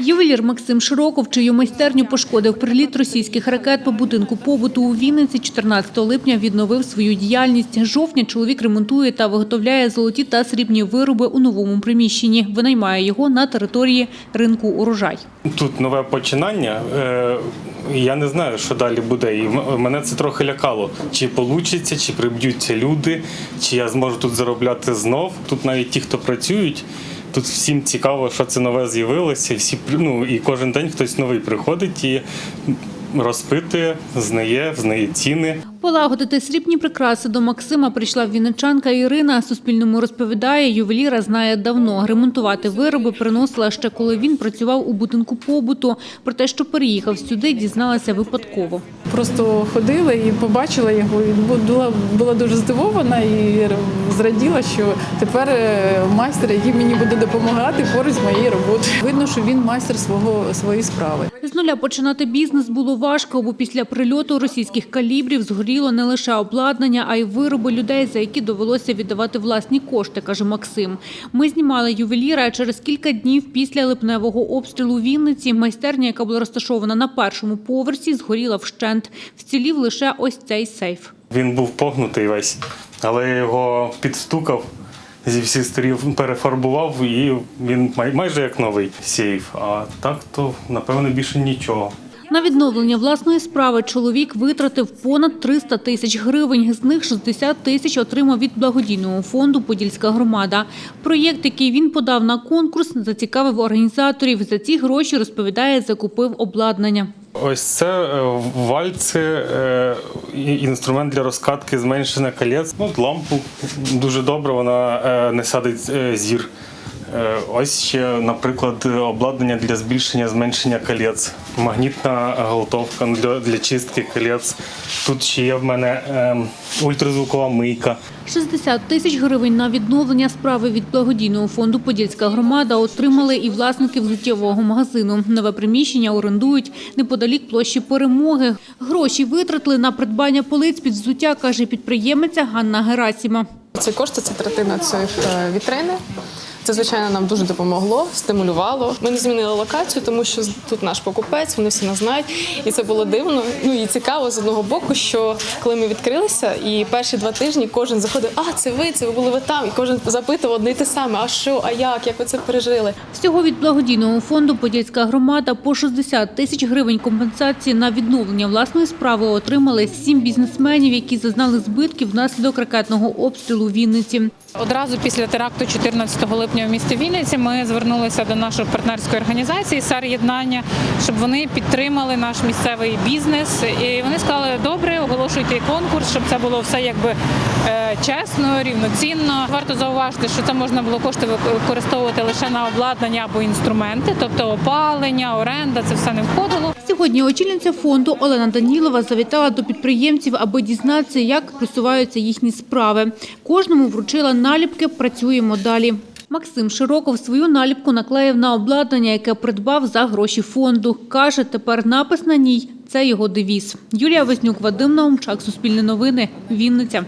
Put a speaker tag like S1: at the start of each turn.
S1: Ювелір Максим Широков, чию майстерню пошкодив приліт російських ракет по будинку побуту у Вінниці 14 липня відновив свою діяльність. Жовтня чоловік ремонтує та виготовляє золоті та срібні вироби у новому приміщенні. Винаймає його на території ринку урожай.
S2: Тут нове починання. Е, Я не знаю, що далі буде. І мене це трохи лякало. Чи вийде, чи приб'ються люди, чи я зможу тут заробляти знов. Тут навіть ті, хто працюють. Тут всім цікаво, що це нове з'явилося. Всі ну, і кожен день хтось новий приходить і розпитує, знає, знає ціни.
S1: Полагодити срібні прикраси до Максима прийшла вінничанка Ірина. Суспільному розповідає, ювеліра знає давно. Ремонтувати вироби приносила ще коли він працював у будинку побуту. Про те, що переїхав сюди, дізналася випадково.
S3: Просто ходила і побачила його, і була, була дуже здивована і зраділа, що тепер е, майстер, який мені буде допомагати поруч з моєю роботою. Видно, що він майстер свого своєї справи.
S1: З нуля починати бізнес було важко, бо після прильоту російських калібрів згоріло не лише обладнання, а й вироби людей, за які довелося віддавати власні кошти, каже Максим. Ми знімали ювеліра а через кілька днів після липневого обстрілу Вінниці. Майстерня, яка була розташована на першому поверсі, згоріла вщент. Вцілів лише ось цей сейф.
S2: Він був погнутий весь, але його підстукав зі всіх сторін, перефарбував, і він майже як новий сейф. А так то напевно більше нічого.
S1: На відновлення власної справи чоловік витратив понад 300 тисяч гривень. З них 60 тисяч отримав від благодійного фонду Подільська громада. Проєкт, який він подав на конкурс, зацікавив організаторів. За ці гроші розповідає, закупив обладнання.
S2: Ось це е, вальці, е, інструмент для розкатки зменшення колець. Ну, лампу дуже добре, вона е, не садить зір. Е, Ось ще, наприклад, обладнання для збільшення зменшення колець, магнітна галтовка ну, для, для чистки колець. Тут ще є в мене е, ультразвукова мийка.
S1: 60 тисяч гривень на відновлення справи від благодійного фонду Подільська громада отримали і власники взуттєвого магазину. Нове приміщення орендують неподалік площі перемоги. Гроші витратили на придбання полиць під взуття, каже підприємиця Ганна Герасіма.
S4: Ці кошти це третина цих е, вітрини. Це, звичайно, нам дуже допомогло, стимулювало. Ми не змінили локацію, тому що тут наш покупець, вони всі нас знають. І це було дивно. Ну і цікаво з одного боку, що коли ми відкрилися, і перші два тижні кожен заходив: А, це ви, це ви були ви там. І кожен запитував одне й те саме: а що, а як, як ви це пережили?
S1: Всього від благодійного фонду Подільська громада по 60 тисяч гривень компенсації на відновлення власної справи отримали сім бізнесменів, які зазнали збитків внаслідок ракетного обстрілу в Вінниці.
S5: Одразу після теракту 14 липня в місті Вінниці ми звернулися до нашої партнерської організації «САР Єднання, щоб вони підтримали наш місцевий бізнес. І вони сказали, добре, оголошуйте конкурс, щоб це було все якби е, чесно, рівноцінно. Варто зауважити, що це можна було кошти використовувати лише на обладнання або інструменти, тобто опалення, оренда, це все не входило.
S1: Сьогодні очільниця фонду Олена Данілова завітала до підприємців, аби дізнатися, як просуваються їхні справи. Кожному вручила наліпки «Працюємо далі». Максим Широков свою наліпку наклеїв на обладнання, яке придбав за гроші фонду. Каже, тепер напис на ній – це його девіз. Юлія Вознюк, Вадим Наумчак, Суспільне новини, Вінниця.